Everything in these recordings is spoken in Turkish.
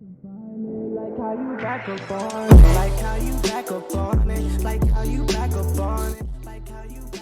Like how you back up on it, like how you back up on it, like how you back up on it, like how you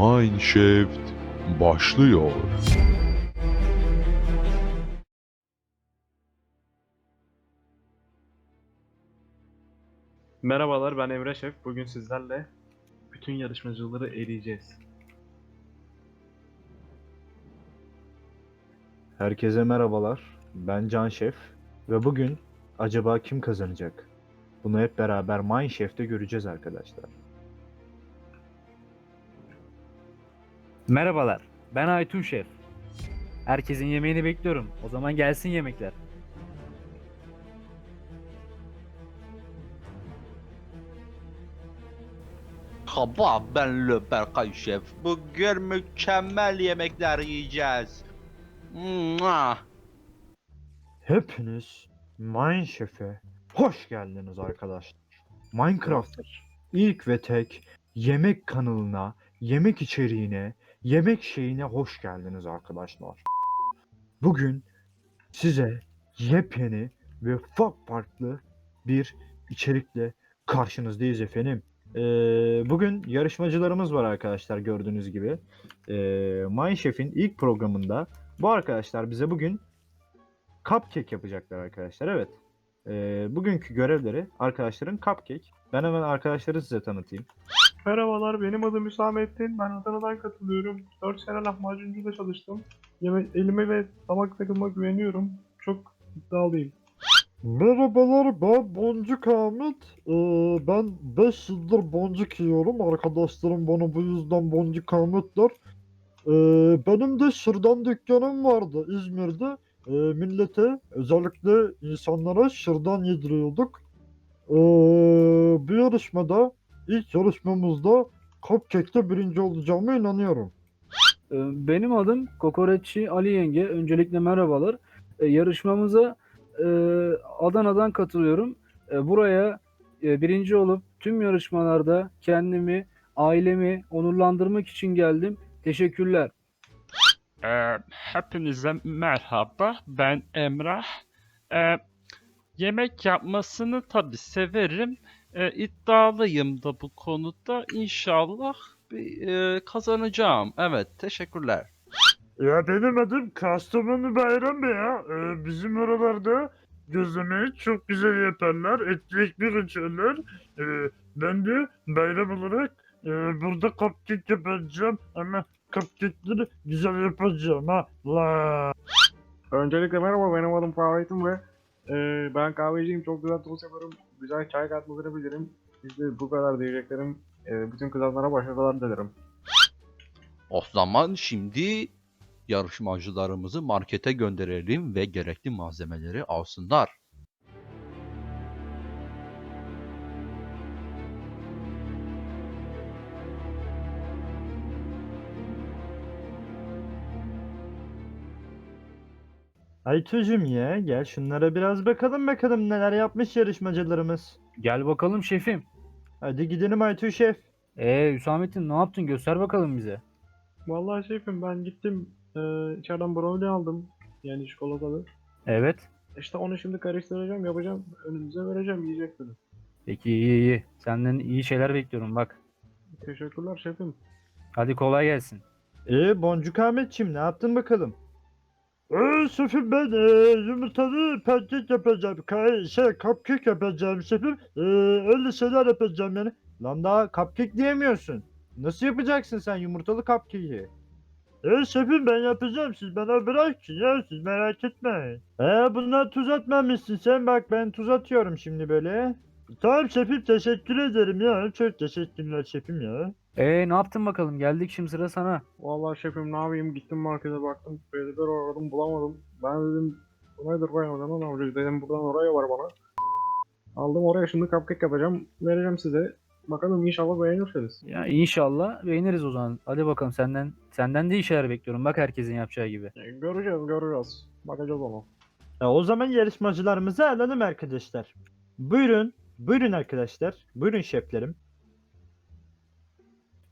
Mineshaft başlıyor. Merhabalar ben Emre Şef. Bugün sizlerle bütün yarışmacıları eleyeceğiz. Herkese merhabalar. Ben Can Şef ve bugün acaba kim kazanacak? Bunu hep beraber Mineshaft'te göreceğiz arkadaşlar. Merhabalar, ben Aytun Şef. Herkesin yemeğini bekliyorum. O zaman gelsin yemekler. Kaba ben Le Berkay Şef. Bugün mükemmel yemekler yiyeceğiz. Mua. Hepiniz Mineshaft'e hoş geldiniz arkadaşlar. Minecraft'ın ilk ve tek yemek kanalına, yemek içeriğine, yemek şeyine hoş geldiniz arkadaşlar. Bugün size yepyeni ve farklı farklı bir içerikle karşınızdayız efendim. Ee, bugün yarışmacılarımız var arkadaşlar gördüğünüz gibi. Ee, Mineshaft'in ilk programında bu arkadaşlar bize bugün cupcake yapacaklar arkadaşlar. Evet. Ee, bugünkü görevleri arkadaşların cupcake. Ben hemen arkadaşları size tanıtayım. Merhabalar benim adım Hüsamettin. Ben Adana'dan katılıyorum. 4 sene lahmacuncuda çalıştım. Yeme elime ve damak takıma güveniyorum. Çok iddialıyım. Merhabalar ben Boncuk Ahmet. Ee, ben 5 yıldır boncuk yiyorum. Arkadaşlarım bana bu yüzden Boncuk Ahmet der. Ee, benim de şırdan dükkanım vardı İzmir'de. Ee, millete özellikle insanlara şırdan yediriyorduk. Ee, bu yarışmada ilk yarışmamızda Cupcake'te birinci olacağıma inanıyorum. Ee, Benim adım Kokoreççi Ali Yenge. Öncelikle merhabalar. Ee, Yarışmamıza e, Adana'dan katılıyorum. E, Buraya e, birinci olup tüm yarışmalarda kendimi, ailemi onurlandırmak için geldim. Teşekkürler. Ee, hepinize merhaba. Ben Emrah. Ee, yemek yapmasını tabi severim. Ee, iddialıyım da bu konuda. İnşallah bir, e, kazanacağım. Evet, teşekkürler. Ya benim adım Kastamonu Bayram Bey ya. Ee, bizim oralarda gözlemeyi çok güzel yaparlar. Etli ekmek açarlar. Ee, ben de bayram olarak e, burada cupcake yapacağım. Ama cupcake'leri güzel yapacağım ha. La. Öncelikle merhaba benim adım Fahrettin ve e, ben kahveciyim. Çok güzel tost yaparım. Güzel çay katmasını bilirim. İşte bu kadar diyeceklerim. E, bütün kızanlara başarılar dilerim. O zaman şimdi yarışmacılarımızı markete gönderelim ve gerekli malzemeleri alsınlar. Aytucuğum ya gel şunlara biraz bakalım bakalım neler yapmış yarışmacılarımız. Gel bakalım şefim. Hadi gidelim Aytu Şef. Ee Hüsamettin ne yaptın? Göster bakalım bize. Vallahi şefim ben gittim. E, içeriden brownie aldım. Yani çikolatalı. Evet. İşte onu şimdi karıştıracağım, yapacağım, önünüze vereceğim, yiyeceksiniz. Peki iyi iyi. Senden iyi şeyler bekliyorum bak. Teşekkürler şefim. Hadi kolay gelsin. Ee Boncuk Ahmetçim ne yaptın bakalım? Ee, şefim ben e, yumurtalı pancake yapacağım. Ka- şey cupcake yapacağım şefim. Ee, öyle şeyler yapacağım yani. Lan daha cupcake diyemiyorsun. Nasıl yapacaksın sen yumurtalı cupcake'i? E şefim ben yapacağım siz bana bırakın ya siz merak etmeyin. E bunlar tuz atmamışsın sen bak ben tuz atıyorum şimdi böyle. Tamam şefim teşekkür ederim ya çok teşekkürler şefim ya. Ee ne yaptın bakalım? Geldik şimdi sıra sana. Vallahi şefim ne yapayım gittim markete baktım peynirler aradım bulamadım. Ben dedim bu nedir be ne yapacağız dedim buradan oraya var bana. Aldım oraya şimdi cupcake yapacağım vereceğim size. Bakalım inşallah beğenirsiniz. Ya inşallah beğeniriz o zaman. Hadi bakalım senden senden de iyi şeyler bekliyorum. Bak herkesin yapacağı gibi. E, Göreceğiz göreceğiz. Bakacağız ona. E, o zaman yarışmacılarımızı alalım arkadaşlar. Buyurun. Buyurun arkadaşlar. Buyurun şeflerim.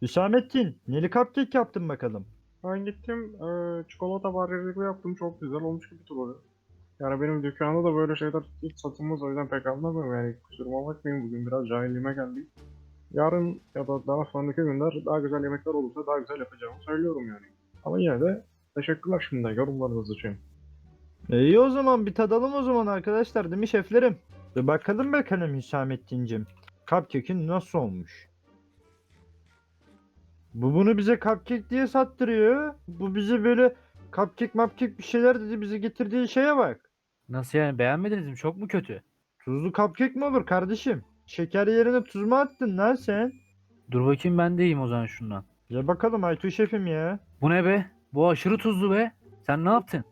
Hüsamettin, neli cupcake yaptın bakalım. Ben gittim eee çikolata bariyerlikle yaptım çok güzel olmuş gibi duruyor. Yani benim dükkanda da böyle şeyler hiç satılmaz o yüzden pek anlamıyorum yani kusuruma bakmayın bugün biraz cahilliğime geldi. Yarın ya da daha sonraki günler daha güzel yemekler olursa daha güzel yapacağımı söylüyorum yani. Ama yine de teşekkürler şimdi yorumlarınız için. E, iyi o zaman bir tadalım o zaman arkadaşlar değil mi şeflerim? Bir bakalım bakalım Hüsamettin'cim. Cupcake'in nasıl olmuş? Bu bunu bize cupcake diye sattırıyor. Bu bize böyle cupcake mapcake bir şeyler dedi bize getirdiği şeye bak. Nasıl yani beğenmediniz mi? Çok mu kötü? Tuzlu cupcake mi olur kardeşim? Şeker yerine tuz mu attın lan sen? Dur bakayım ben de yiyeyim o zaman şundan. Ya bakalım Aytu şefim ya. Bu ne be? Bu aşırı tuzlu be. Sen ne yaptın?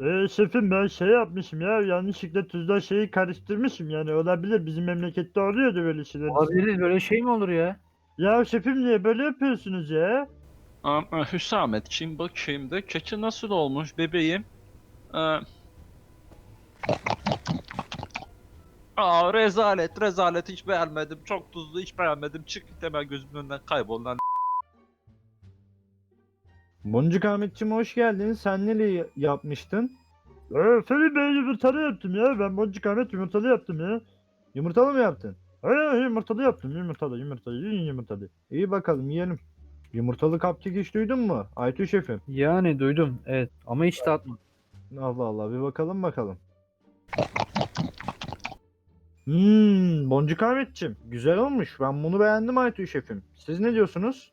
Ee, şefim ben şey yapmışım ya yanlışlıkla tuzla şeyi karıştırmışım yani olabilir bizim memlekette oluyordu böyle şeyler. Olabilir böyle şey mi olur ya? Ya şefim niye böyle yapıyorsunuz ya? Ama Hüsametciğim bakayım da keki nasıl olmuş bebeğim? Ee... Aa rezalet rezalet hiç beğenmedim. Çok tuzlu hiç beğenmedim. Çık git hemen gözümün önünden kaybol lan. Boncuk Ahmetciğim hoş geldin. Sen neyle yapmıştın? Ee, Feri ben yumurtalı yaptım ya. Ben Boncuk Ahmet yumurtalı yaptım ya. Yumurtalı mı yaptın? He yumurtalı yaptım. Yumurtalı yumurtalı yiyin yumurtalı. İyi bakalım yiyelim. Yumurtalı cupcake hiç duydun mu? Aytu şefim. Yani duydum evet ama hiç tatmadım. Allah Allah bir bakalım bakalım. Hmm, Boncuk Ahmetciğim güzel olmuş. Ben bunu beğendim Aytu şefim. Siz ne diyorsunuz?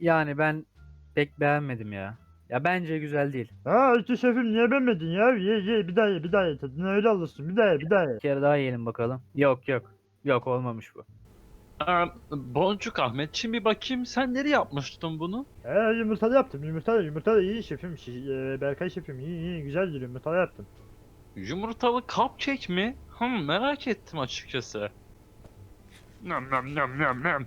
Yani ben pek beğenmedim ya. Ya bence güzel değil. Ha Aytu şefim niye beğenmedin ya? Ye ye bir daha ye bir daha ye. Tadını öyle alırsın. Bir daha ye bir daha ye. Bir kere daha yiyelim bakalım. Yok yok. Yok olmamış bu. Ee, Boncuk Ahmetciğim bir bakayım sen nereye yapmıştın bunu? He yumurtalı yaptım. Yumurtalı yumurtalı iyi şefim. Şi- e, Berkay şefim iyi iyi güzeldir yumurtalı yaptım. Yumurtalı cupcake mi? Hmm, merak ettim açıkçası. Nam nam nam nam nam.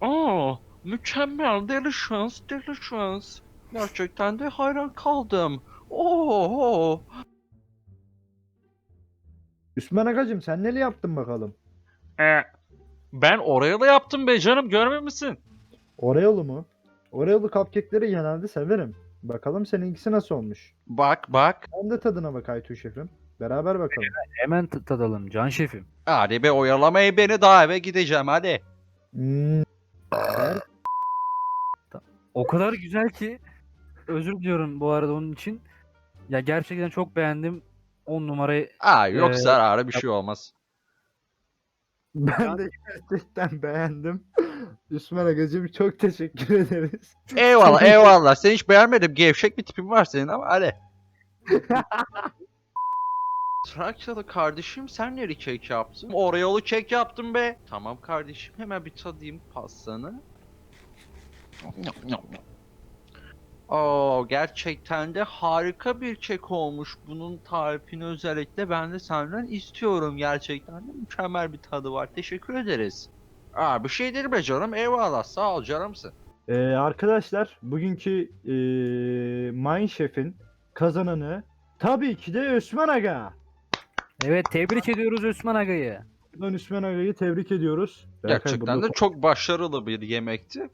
Oo, mükemmel, delicious, delicious. Gerçekten de hayran kaldım. Oo, Üsman Agacım sen neli yaptın bakalım? e, ben da yaptım be canım, görmüyor musun? Oreo'lu mu? Oreo'lu cupcake'leri genelde severim. Bakalım seninkisi nasıl olmuş? Bak bak. Ben de tadına bak Aytu şefim. Beraber bakalım. Hemen t- tadalım can şefim. Hadi be oyalamayın beni daha eve gideceğim hadi. Hmm. O kadar güzel ki özür diliyorum bu arada onun için. Ya gerçekten çok beğendim. 10 numarayı Aa yok Ee, zararı bir şey olmaz. Ben de gerçekten beğendim. Üsman Agacım çok teşekkür ederiz. Eyvallah eyvallah. Sen hiç beğenmedim. Gevşek bir tipin var senin ama hadi. Trakyalı kardeşim sen neri kek yaptın? Oreo'lu kek yaptım be. Tamam kardeşim hemen bir tadayım pastanı. Oo gerçekten de harika bir kek olmuş. Bunun tarifini özellikle ben de senden istiyorum. Gerçekten de mükemmel bir tadı var. Teşekkür ederiz. Aa bir şey değil be canım. Eyvallah sağ ol canımsın. Ee, arkadaşlar bugünkü ee, Mindchef'in kazananı tabii ki de Üsman Aga. Evet tebrik ediyoruz Osman Aga'yı. Buradan Üsman Aga'yı tebrik ediyoruz. Berkay Gerçekten burada de çok başarılı bir yemekti.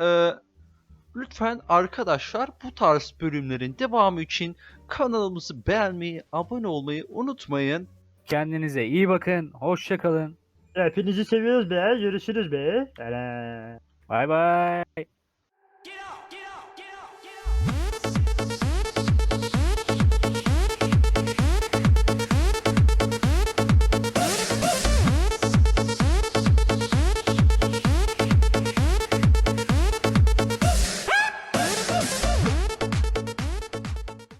Ee, lütfen arkadaşlar bu tarz bölümlerin devamı için kanalımızı beğenmeyi, abone olmayı unutmayın. Kendinize iyi bakın. Hoşça kalın. Hepinizi seviyoruz be. Görüşürüz be. Bay bay.